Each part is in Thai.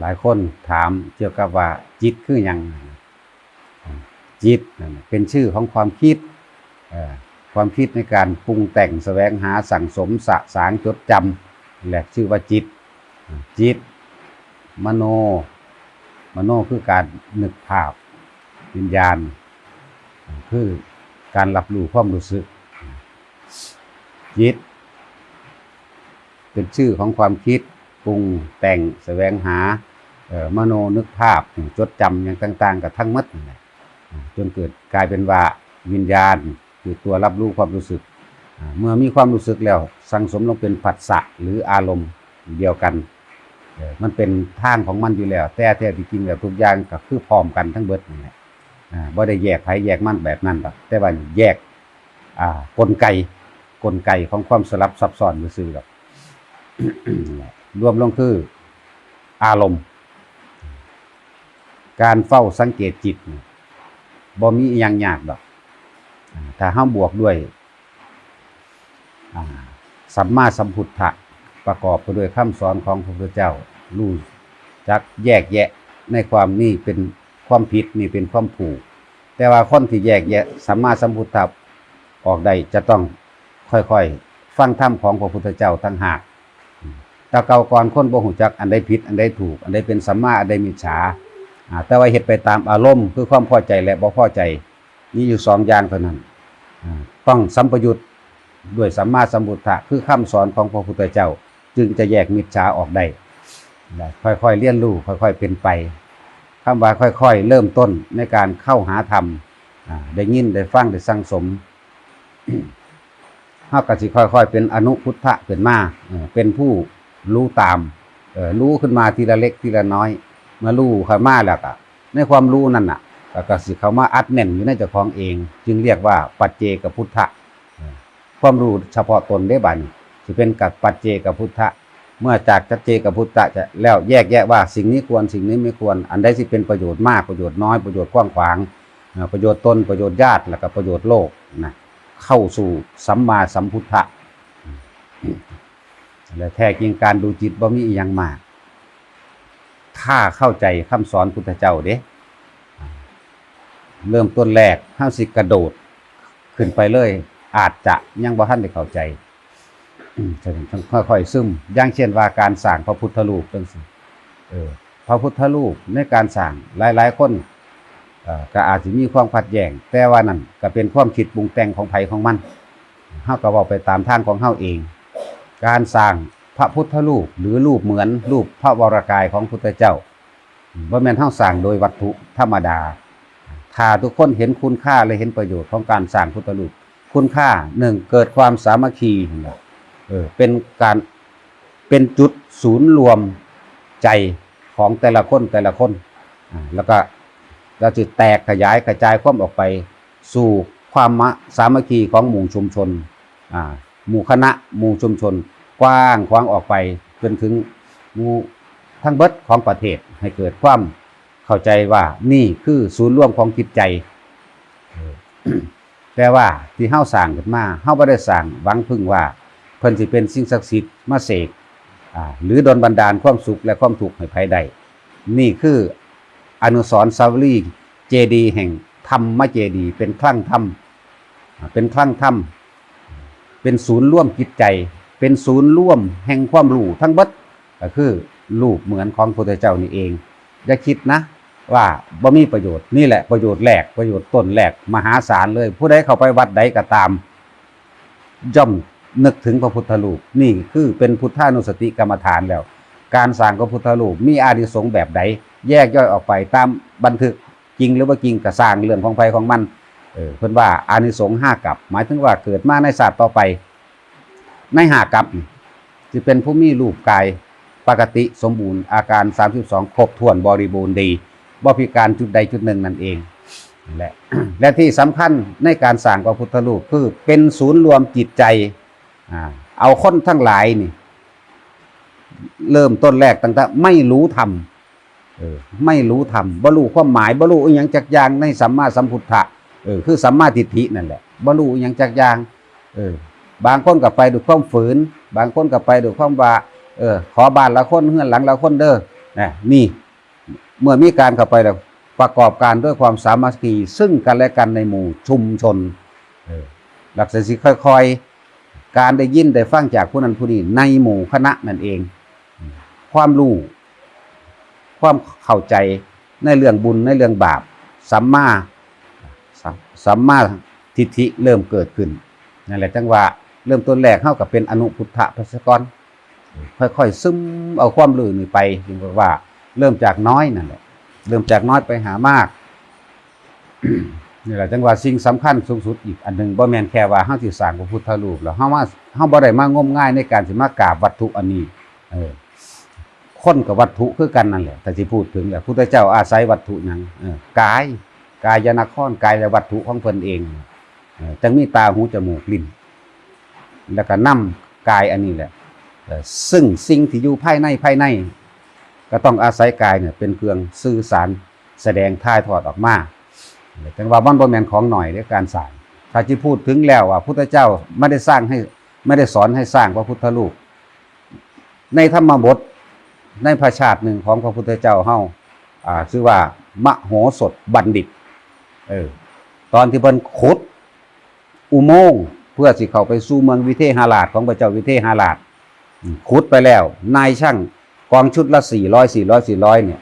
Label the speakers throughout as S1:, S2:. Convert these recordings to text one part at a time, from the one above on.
S1: หลายคนถามเกี่ยวกับว่าจิตคือหยังจิตเป็นชื่อของความคิดความคิดในการปรุงแต่งแสวงหาสั่งสมสะสางจดจำแหละชื่อว่าจิต จิต มโน มโนคือการนึกภาพวิญญาณ คือการรับรู้ความรู้สึก จิต เป็นชื่อของความคิด รุงแต่งแสวงหาเอ่อมโนนึกภาพจดจำอย่างต่าง ๆ กับทั้งมดนั่นแหละอ่าจนเกิดกลายเป็นว่าวิญญาณคือตัวรับรู้ความรู้สึก เมื่อมีความรู้สึกแล้ว สังสมลงเป็นผัสสะหรืออารมณ์เดียวกัน มันเป็นทางของมันอยู่แล้ว แต่แท้ที่จริงแล้วทุกอย่างก็คือพร้อมกันทั้งเบิดนั่แหละอ่าบ่ได้แยกไผแยกมันแบบนั้นหรอกแต่ว่าแยกอ่ากลไกกลไกของความสลับซับซ้อนซื่อหรอก รวมลงคืออารมณ์ การเฝ้าสังเกตจิตบ่มีอหยังยากดอกถ้าห้ามบวกด้วยสัมมาสัมพุทธะประกอบไปด้วยคำสอนของพระพุทธเจ้ารู้จักแยกแยะในความนี่เป็นความผิดนี่เป็นความถูก แต่ว่าคนที่แยกแยะสัมมาสัมพุทธะออกได้จะต้องค่อยๆ ฟังธรรมของพระพุทธเจ้าตั้งหาก ต่เก่าก่อนคนบ่หูจักอันใดผิดอันใดถูก อันใดเป็นสัมมาอันใดมิจฉาแต่ว่าเฮ็ดไปตามอารมณ์คือความพอใจและบ่พอใจมีอยู่สองอย่างเท่านั้นต้องสัมปยุตด้วยสัมมาสัมพุทธะคือคำสอนของพระพุทธเจ้า จึงจะแยกมิจฉาออกได้ค่อยๆเรียนรู้ค่อย ๆ เป็นไปคำว่าค่อย ๆ เริ่มต้นในการเข้าหาธรรมได้ยินได้ฟังได้สั่งสมเฮากสิค่อย ๆ เป็นอนุพุทธะเป็นมาเป็นผู้ รู้ตามเออรู้ขึ้นมาทีละเล็กทีละน้อยมื่อรู้ข้ามาแล้วก็ในความรู้นั่นน่ะก็กสิเข้ามาอัดแน่นอยู่ในเจ้าของเอง จึงเรียกว่าปัจเจกพุทธะความรู้เฉพาะตนได้บันสิเป็นกับปัจเจกพุทธะเมื่อจากจัจเจกพุทธะจะแล้วแยกแยะว่าสิ่งนี้ควรสิ่งนี้ไม่ควร อันใดสิเป็นประโยชน์มากประโยชน์น้อยประโยชน์กว้างขวาง ประโยชน์ตนประโยชน์ญาติแล้วก็ประโยชน์โลกนะเข้าสู่สัมมาสัมพุทธะ และแท้จริงการดูจิตบ่มีอหยังมาก ถ้าเข้าใจคำสอนพุทธเจ้าเด้เริ่มต้นแรกห้าสิกระโดด ขึ้นไปเลย อาจจะยังบ่ทันได้เข้าใจจะต้องค่อยๆซึมอย่างเช่นว่าการสร้างพระพุทธรูปจังซี่เออพระพุทธรูปในการสร้างหลายๆคนเอ่อก็อาจจะมีความขัดแย้งแต่ว่านั่นก็เป็นความคิดปรุงแต่งของไผของมันเฮาก็เว้าไปตามทางของเฮาเอง การสร้างพระพุทธรูปหรือรูปเหมือนรูปพระวรากายของพุทธเจ้าว่าแม่นเฮาสร้างโดยวัตถุธรรมดา ถ้าทุกคนเห็นคุณค่าและเห็นประโยชน์ของการสร้างพุทธรูป คุณค่าหนึ่งเกิดความสามัคคีเออเป็นการเป็นจุดศูนย์รวมใจของแต่ละคนแต่ละคน แล้วก็เราจะแตกขยายกระจายความออกไปสู่ความมะสามัคคีของหมู่ชุมชนอ่า หมู่คณะหมู่ชุมชน กว้างขวางออกไปจนถึงหมู่ทั้งเบิดของประเทศให้เกิดความเข้าใจว่านี่คือศูนย์รวมของจิตใจ แต่ว่าที่เฮาสร้างขึ้นมาเฮาบ่ได้สร้างหวังพึ่งว่า เพิ่นสิเป็นสิ่งศักดิ์สิทธิ์มาเสกหรือดลบันดาลความสุขและความทุกให้ภายใด นี่คืออนุสรณ์สาวรีเจดี แห่งธรรมเจดี เป็นคลั่งธรรม เป็นคลั่งธรรม เป็นศูนย์ร่วมจิตใจ เป็นศูนย์ร่วมแห่งความรู้ทั้งเบิดก็คือรูปเหมือนของพระพุทธเจ้านี่เอง อย่าคิดนะว่าบ่มีประโยชน์นี่แหละประโยชน์แรกประโยชน์ต้นแรกมหาศาลเลย ผู้ใดเข้าไปวัดใดก็ตามย่อมนึกถึงพระพุทธรูปนี่คือเป็นพุทธานุสติกรรมฐานแล้ว การสร้างพระพุทธรูปมีอานิสงส์แบบใด แยกย่อยออกไปตามบันทึกจริงหรือว่าจริงก็สร้างเรื่องของไฟของมัน เออเพิ่อนว่าอานิสงส์ห้ากับ หมายถึงว่าเกิดมาในศาสตร์ต่อไป ในห้ากับจะเป็นผู้มีรูปกายปกติสมบูรณ์อาการ 32 ครบถ้วนบริบูรณ์ดีบ่พิการจุดใดจุดหนึ่งนั่นเองนั่แหละและที่สำคัญในการสร้างพระพุทธรูปคือเป็นศูนย์รวมจิตใจอเอาคนทั้งหลายนี่ เริ่มต้นแรกตั้งแต่ไม่รู้ธรรมไม่รู้ธรรมบรรลุความหมายบรรลุอหยังจักอย่างในสัมมาสัมพุทธะ ออคือสัมมาทิฏฐินั่นแหละบรรลุอหยังจักอย่างเออบางคนก็ไปด้วยความฝืน บางคนก็ไปด้วยความว่าเออขอบ้านละคนเฮือนหลังละคนเด้อนะนี่เมื่อมีการเข้าไปแล้วประกอบการด้วยความสามัคคีซึ่งกันและกันในหมู่ชุมชนหลักษณะสิค่อยๆ การได้ยินได้ฟังจากผู้นั้นผู้นี้ในหมู่คณะนั่นเอง ความรู้ความเข้าใจในเรื่องบุญในเรื่องบาปสัมมา สัมมาทิฏฐิเริ่มเกิดขึ้นนั่นแหละจังว่าเริ่มต้นแรกเข้ากับเป็นอนุพุทธพัสกรค่อยๆซึมเอาความรู้นี่ไปจึงบอกว่า เริ่มจากน้อยนั่นแหละเริ่มจากน้อยไปหามากนี่แหละจังว่าสิ่งสำคัญสูงสุดอีกอันหนึ่งบ่แมนแค่ว่าเฮาสิสร้างพระพุทธรูปแล้วเฮาว่าเฮาบ่ได้มางมง่ายในการสิมากราบวัตถุอันนี้ เออคนกับวัตถุคือกันนั่นแหละแต่ที่พูดถึงแหละพุทธเจ้าอาศัยวัตถุหยังเออกาย กายนครกายวัตถุของเพิ่นเองจังมีตาหูจมูกลิ้นแล้วก็นำกายอันนี้แหละซึ่งสิ่งที่อยู่ภายในภายใน ก็ต้องอาศัยกายเนี่ยเป็นเครื่องสื่อสารแสดงท่ายทอดออกมาแต่ว่ามันบ่แมนของหน่อยในการสร้างถ้าที่พูดถึงแล้วว่าพุทธเจ้าไม่ได้สร้างให้ไม่ได้สอนให้สร้างพระพุทธรูปในธรรมบทในพระชาติหนึ่งของพระพุทธเจ้าเฮาอ่าชื่อว่ามโหสถบัณฑิต เออ ตอนที่เพิ่นขุด อุโมงค์เพื่อสิเข้าไปสู่เมืองวิเทหราชของพระเจ้าวิเทหราชขุดไปแล้ว นายช่างกองชุดละสี่ร้อยสี่ร้อยสี่ร้อยเนี่ย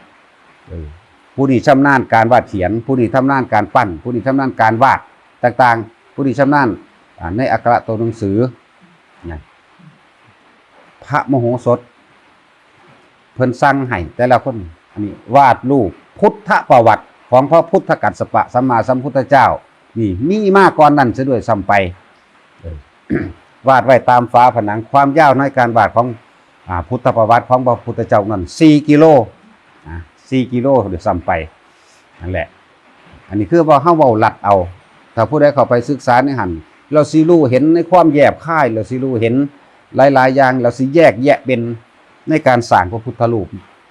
S1: ผู้นี้ชำนาญการวาดเขียน ผู้นี้ชำนาญการปั้น ผู้นี้ชำนาญการวาดต่างๆ ผู้นี้ชำนาญในอักระตัวหนังสือพระมโหสถ เพิ่นสั่งให้แต่ละคนอันนี้วาดรูปพุทธประวัติ ของพระพุทธกัสสปะสัมมาสัมพุทธเจ้า นี่มีมากก่อนนั้นซะด้วยซ้ำไปวาดไว้ตามฝาผนังความยาวในการวาดของอพุทธประวัติของพระพุทธเจ้านั้น4กิโลอ่กิโลเดี๋ยวซ้ำไปนั่นแหละ อันนี้คือว่าเฮาเว้าลัดเอา ถ้าผู้ใดเข้าไปศึกษาในหันเราสิรู้เห็นในความแยบค่ายเราสิรู้เห็นหลายๆอย่างเราสิแยกแยะเป็นในการสร้างพระพุทธรูป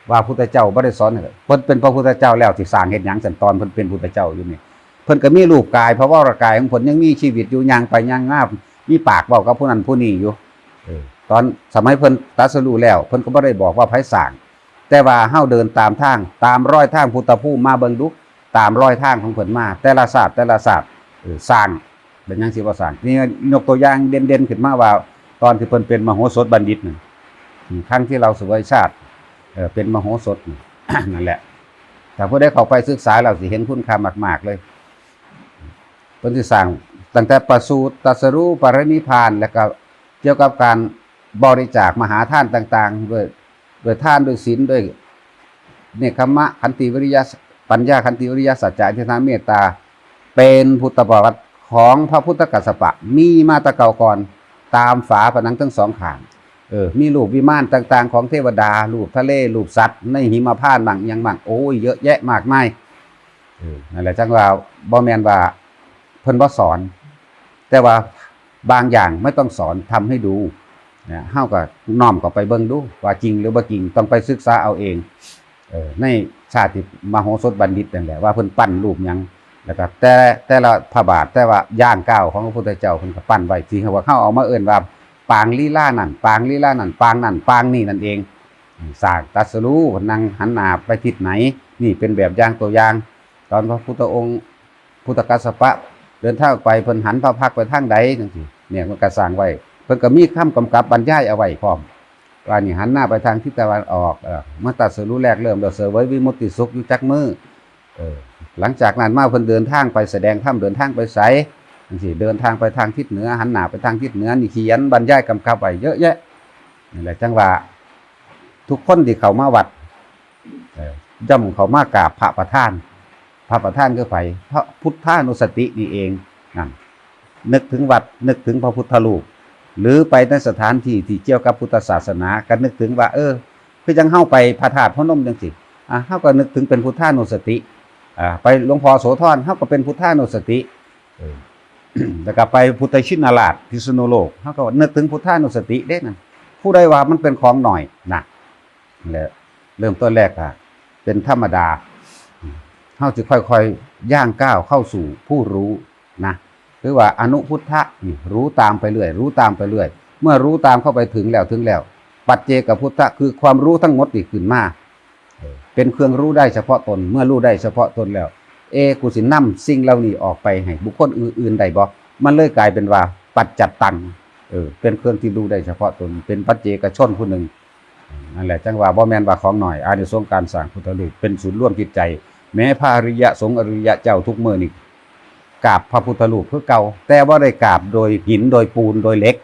S1: ว่าพุทธเจ้าบ่ได้สอนให้เพิ่นเป็นพระพุทธเจ้าแล้วที่สร้างเฮ็ดหยังสันตอนเพิ่นเป็นพุทธเจ้าอยู่นี่เพิ่นก็มีรูปกายเพราะว่ากายของเพิ่นยังมีชีวิตอยู่ย่างไปย่างงาบมีปากเว้ากับผู้นั้นผู้นี้อยู่เออตอนสมัยเพิ่นตรัสรู้แล้ว เพิ่นก็บ่ได้บอกว่าไผสร้าง แต่ว่าเฮาเดินตามทาง ตามรอยทางพุทธภูมิมาเบิ่งดูตามรอยทางของเพิ่นมา แต่ละศาสตร์แต่ละศาสตร์เออสร้างเป็นหยังสิว่าสร้างนี่ยกตัวอย่างเด่นๆขึ้นมาว่า ตอนที่เพิ่นเป็นมโหสถบัณฑิตนั่นครั้งที่เราสวยชาติ เออเป็นมโหสถนั่นแหละแต่ผู้ได้เข้าไปศึกษาเราสิเห็นคุณค่ามากๆเลยเพิ่นที่สร้างตั้งแต่ประสูติตรัสรู้ปรินิพาน แล้วก็เกี่ยวกับการบริจาคมหาท่านต่าง ๆ ด้วยด้วยท่านด้วยศีลด้วยเนคขมะขันติวิริยะปัญญาขันติวิริยะสัจจะทิฏฐานเมตตา เป็นพุทธประวัติของพระพุทธกัสสปะมีมาตะเก่าก่อนตามฝาผนังทั้งสองข้าง เออมีรูปวิมานต่างๆ ของเทวดารูปทะเลรูปสัตว์ ในหิมพานต์บางอย่างบางโอ้ยเยอะแยะมากมายเออนั่นแหละจังว่าบ่แมนว่าเพิ่นบ่สอน แต่ว่าบางอย่างไม่ต้องสอนทำให้ดูนะเฮาก็น้อมก็ไปเบิ่งดูว่าจริงหรือบ่จริงต้องไปศึกษาเอาเองเออในชาติมโหสถบัณฑิตนั่นแหละว่าเพิ่นปั้นรูปหยังแล้วก็แต่แต่ละพระบาทแต่ว่าย่างก้าวของพระพุทธเจ้าเพิ่นก็ปั้นไว้ที่ว่าเขาเอามาเอิ้นว่า ปางลีลานั่นปางลีลานั่นปางนั่นปางนี่นั่นเองสร้างตรัสรู้นั่งหันหน้าไปทิศไหน นี่เป็นแบบอย่างตัวอย่าง ตอนพระพุทธองค์พุทธกัสปะ เดินทางไปเพิ่นหันพระพักไปทางใดจังซี่เนี่ยมันก็สร้างไว้ เพิ่นก็มีคำกำกับบรรยายเอาไว้พร้อมว่านี่หันหน้าไปทางทิศตะวันออกเมื่อตรัสรู้แรกเริ่มเราเสวยวิมุตติสุขอยู่จักมือเออหลังจากนั้นมาเพิ่นเดินทางไปแสดงธรรมเดินทางไปไส จังซี่เดินทางไปทางทิศเหนือหันหน้าไปทางทิศเหนือนี่เขียนบรรยายกำกับไว้เยอะแยะนี่แหละจังว่าทุกคนที่เขามาวัดย่อมเขามากราบพระประธาน พระประธานคือไผพระพุทธานุสตินี่เองนั่นนึกถึงวัดนึกถึงพระพุทธรูปหรือไปในสถานที่ที่เกี่ยวกับพุทธศาสนาก็นึกถึงว่า เออคือจังเข้าไปพระธาตุพระนมจังสิอะเฮาก็นึกถึงเป็นพุทธานุสติอ่าไปหลวงพ่อโสธรเฮาก็เป็นพุทธานุสติ แล้วก็ไปพุทธชินราชพิษณุโลกเขาก็นึกถึงพุทธานุสติเด้นั่นผู้ใดว่ามันเป็นของหน่อยนะแล้วเริ่มต้นแรกอะเป็นธรรมดาเขาจะค่อยๆย่างก้าวเข้าสู่ผู้รู้นะคือว่าอนุพุทธะรู้ตามไปเรื่อย รู้ตามไปเรื่อย เมื่อรู้ตามเข้าไปถึงแล้วถึงแล้ว ปัจเจกพุทธะคือความรู้ทั้งหมดนี่ขึ้นมาเป็นเครื่องรู้ได้เฉพาะตน เมื่อรู้ได้เฉพาะตนแล้ว เอกูสินำสิ่งเหล่านี้ออกไปให้บุคคลอื่นๆได้บ่มันเลยกลายเป็นว่าปัจจัตตังเออเป็นเครื่องที่รู้ได้เฉพาะตนเป็นปัจเจกชนผู้หนึ่งนั่นแหละจังว่าบ่แมนว่าของหน่อยอานิสงส์การสร้างพุทธรูปเป็นศูนย์ร่วมจิตใจ แม้พระอริยะสงฆ์อริยะเจ้าทุกเมื้อนี่กราบพระพุทธรูปคือเก่า แต่บ่าได้กราบโดยหินโดยปูนโดยเหล็ก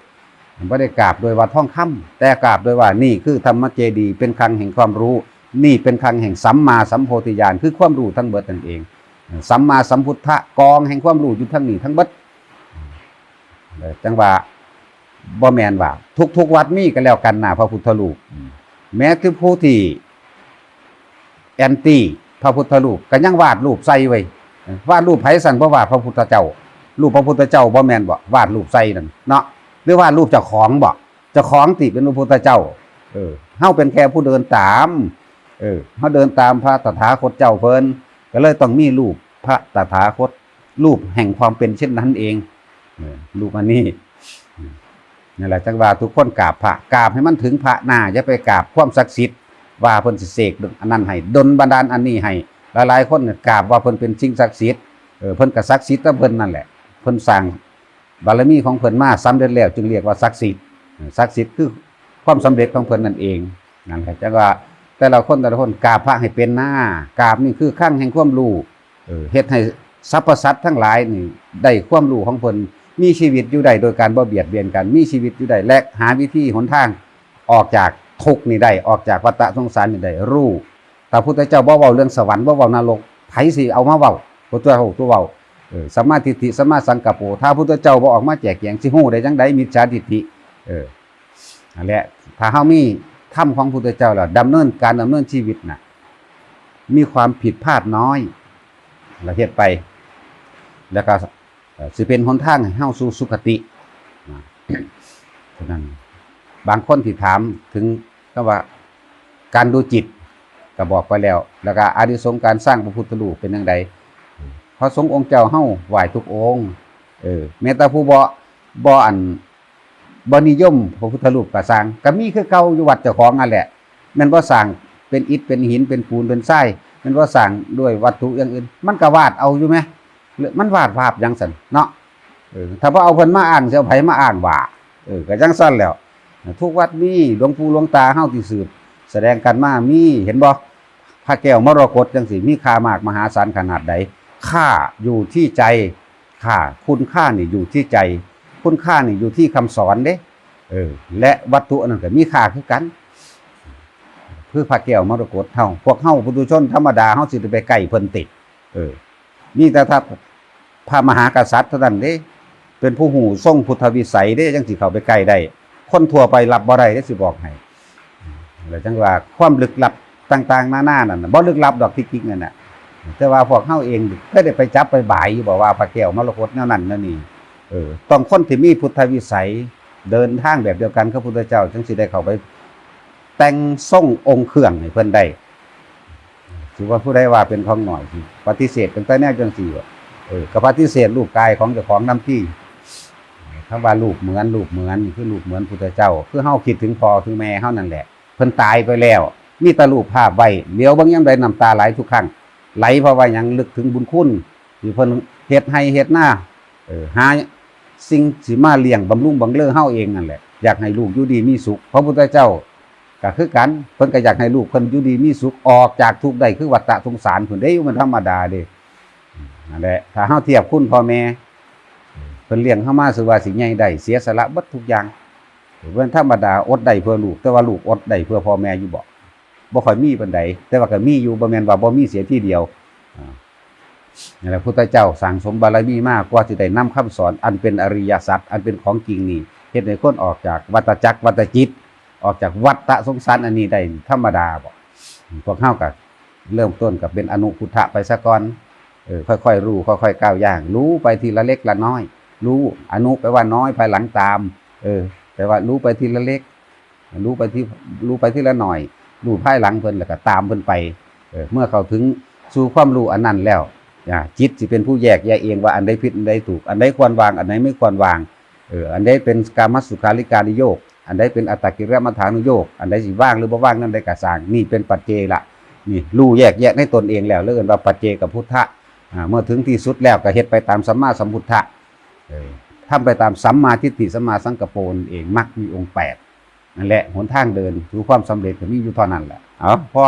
S1: บ่ได้กราบโดยว่าท่องคำแต่กราบโดยว่านี่คือธรรมเจดีย์เป็นคลังแห่งความรู้ นี่เป็นคลังแห่งสัมมาสัมโพธิญาณคือความรู้ทั้งเบิดนั่นเอง สัมมาสัมพุทธะกองแห่งความรู้อยู่ทั้งนี้ทั้งบิดจังว่าบ่แมนว่าทุกๆวัดมีกันแล้วกันนะพระพุทธรูปแม้คือผู้ที่แอนตี้พระพุทธรูปก็ยังวาดรูปใส่ไว้วาดรูปไผสันบ่วาดพระพุทธเจ้า รูปพระพุทธเจ้าบ่แมนบ่วาดรูปใส่นั่นเนาะหรือวาดรูปเจ้าของบ่เจ้าของติเป็นพระพุทธเจ้า เออเฮาเป็นแค่ผู้เดินตาม เออเฮาเดินตามพระตถาคตเจ้าเพิ่น ก็เลยต้องมีรูปพระตถาคต รูปแห่งความเป็นเช่นนั้นเองรูปอันนี้นั่แหละจังว่าทุกคนกราบพระกราบให้มันถึงพระหน้าอย่าไปกราบความศักดิ์สิทธิ์ว่าเพิ่นสิเสกอันนั้นให้ดลบันดาลอันนี้ให้หลายๆคนกราบว่าเพิ่นเป็นสิ่งศักดิ์สิทธิ์เออเพิ่นก็ศักดิ์สิทธิ์กับเพิ่นนั่นแหละเพิ่นสร้างบารมีของเพิ่นมาสำเร็จแล้วจึงเรียกว่าศักดิ์สิทธิ์ศักดิ์สิทธิ์คือความสำเร็จของเพิ่นนั่นเองนั่นแหละจังว่า แต่ละคนแต่ละคนกราบพระให้เป็นหน้ากราบนี่คือข้างแห่งความรู้เฮ็ดให้สรรพสัตว์ทั้งหลายนี่ได้ความรู้ของเพิ่นมีชีวิตอยู่ได้โดยการบ่เบียดเบียนกัน มีชีวิตอยู่ได้และหาวิธีหนทางออกจากทุกข์นี่ได้ออกจากวัฏสงสารนี่ได้รู้ถ้าพุทธเจ้าบ่เว้าเรื่องสวรรค์บ่เว้านรกไผสิเอามาเว้าพุทธเจ้าตัวเว้าเออสัมมาทิฏฐิสัมมาสังกัปโปถ้าพุทธเจ้าบ่ออกมาแจกแจงสิฮู้ได้จังไดมิจฉาทิฏฐิเออนั่นแหละถ้าเฮามี ถ้ำของพุทธเจ้าล้วดำเนินการดำเนินชีวิตน่ะ มีความผิดพลาดน้อยเราเฮ็ดไป แล้วก็สิเป็นหนทางให้เฮาสู่สุคติฉะนั้นบางคนที่ถามถึงก็ว่าการดูจิตก็บอกไปแล้ว แล้วก็อานิสงส์การสร้างพระพุทธรูปเป็นจังไดพระสงฆ์องค์เจ้าเฮาไหว้ทุกองค์เออแม้แต่ผู้บ่บ่อัน บนิยมพระพุทธรูปก็สร้างก็มีคือเก่าอยู่วัดเจ้าของนั่นแหละแม่นว่าสร้างเป็นอิฐเป็นหินเป็นปูนเป็นทรายแม่นว่าสร้างด้วยวัตถุอย่างอื่น มันก็วาดเอาอยู่ไหมหรือมันวาดภาพจังซั่นเนาะถ้าบ่เอาเพิ่นมาอ้างสิเอาไผมาอ้างว่าเออก็จังซั่นแล้ว ทุกวัดมีหลวงปู่หลวงตาเฮาที่สืบ แสดงกันมามีเห็นบ่พระแก้วมรกตจังซี่มีค่ามากมหาศาลขนาดใดค่าอยู่ที่ใจค่าคุณค่านี่อยู่ที่ใจ คุณค่านี่อยู่ที่คำสอนเด้เออ และวัตถุนนั้นก็มีค่าคือกันคือพระแก้วมรกตเฮาพวกเฮาปุถุชนธรรมดาเฮาสิได้ไปใกล้เพิ่นติด เออ นี่แต่ถ้าพระมหากษัตริย์เท่านั้นเด้ เป็นผู้หูทรงพุทธวิสัยเด้จังสิเข้าไปใกล้ได้ คนทั่วไปรับบ่ได้เด้สิบอกให้แล้วจังว่าความลึกลับต่างๆหน้านานั่นบ่ลึกลับดอกที่จริงนั่นน่ะแต่ว่าพวกเฮาเองก็ได้ไปจับไปบ่ายอยู่บอกว่าพระแก้วมรกตแนวนั้นแนวนี้ เออต้องคนที่มีพุทธวิสัย เดินทางแบบเดียวกันกับพุทธเจ้าจึงสิได้เข้าไป แต่งทรงองค์เครื่องให้เพิ่นได้ถือว่าผู้ใดว่าเป็นของหน่อยสิปฏิเสธเป็นแต่แนวจังซี่ว่าเออก็ปฏิเสธรูปกายของเจ้าของน้ำที่คำว่ารูปเหมือนรูปเหมือนนี่คือรูปเหมือนพุทธเจ้า คือเฮาคิดถึงพอถึงแม่เฮานั่นแหละเพิ่นตายไปแล้ว มีแตรูปภาพไว้เดี๋ยวบางยามใดน้ำตาไหลทุกครั้งไหลเพราะว่ายังลึกถึงบุญคุณที่เพิ่นเฮ็ดให้เฮ็ดหน้าเออหา สิ่งสิมาเลี้ยงบำรุงบังเลอเฮาเองนั่นแหละอยากให้ลูกอยู่ดีมีสุขพระพุทธเจ้าก็คือกันเพิ่นก็อยากให้ลูกเพิ่นอยู่ดีมีสุขออกจากทุกข์ได้คือวัฏฏะสงสารเพิ่นได้มันธรรมดาเด้นั่นแหละถ้าเฮาเทียบคุณพ่อแม่เพิ่นเลี้ยงเฮามาสือว่าสิใหญ่ได้เสียสละเบิดทุกอย่างเพิ่นธรรมดาอดได้เพื่อลูก แต่ว่าลูกอดได้เพื่อพ่อแม่อยู่บ่บ่ค่อยมีปานใดแต่ว่าก็มีอยู่บ่แม่นว่าบ่มีเสียทีเดียว นี่แหละพุทธเจ้าสั่งสมบารมีมากกว่าที่ได้นำคำสอน อันเป็นอริยสัจอันเป็นของจริงนี่เฮ็ดให้คนออกจากวัฏจักรวัฏจิต ออกจากวัฏสงสารอันนี้ได้ธรรมดาบ่พวกเฮาก็เริ่มต้นกับเป็นอนุพุทธะไปซะก่อนเออค่อยๆรู้ค่อยๆก้าวย่าง รู้ไปทีละเล็กละน้อย รู้อนุแปลว่าน้อยภายหลังตาม เออแปลว่ารู้ไปทีละเล็ก รู้ไปที่รู้ไปทีละหน่อย รู้ภายหลังเพิ่นแล้วก็ตามเพิ่นไปเออเมื่อเขาถึงสู่ความรู้อันนั้นแล้ว จิตสิเป็นผู้แยกแยะเองว่าอันใดผิดอันใดถูก อันใดควรวาง อันใดไม่ควรวางเอออันใดเป็นกามัสสุขาริการิโยก อันใดเป็นอัตตกิรมัฐานุโยก อันใดสิว่างหรือบ่ว่างนั่นได้กระสางนี่เป็นปัจเจละนี่รู้แยกแยะในตนเองแล้วเรื่องว่าปัจเจกับพุทธะเมื่อถึงที่สุดแล้วก็เฮ็ดไปตามสัมมาสัมพุทธะทำไปตามสัมมาทิฏฐิสัมมาสังกปโปนเองมักมีองค์แปดนั่นแหละหนทางเดินสู่ความสำเร็จก็มีอยู่เท่านั้นแหละเอาพ่อ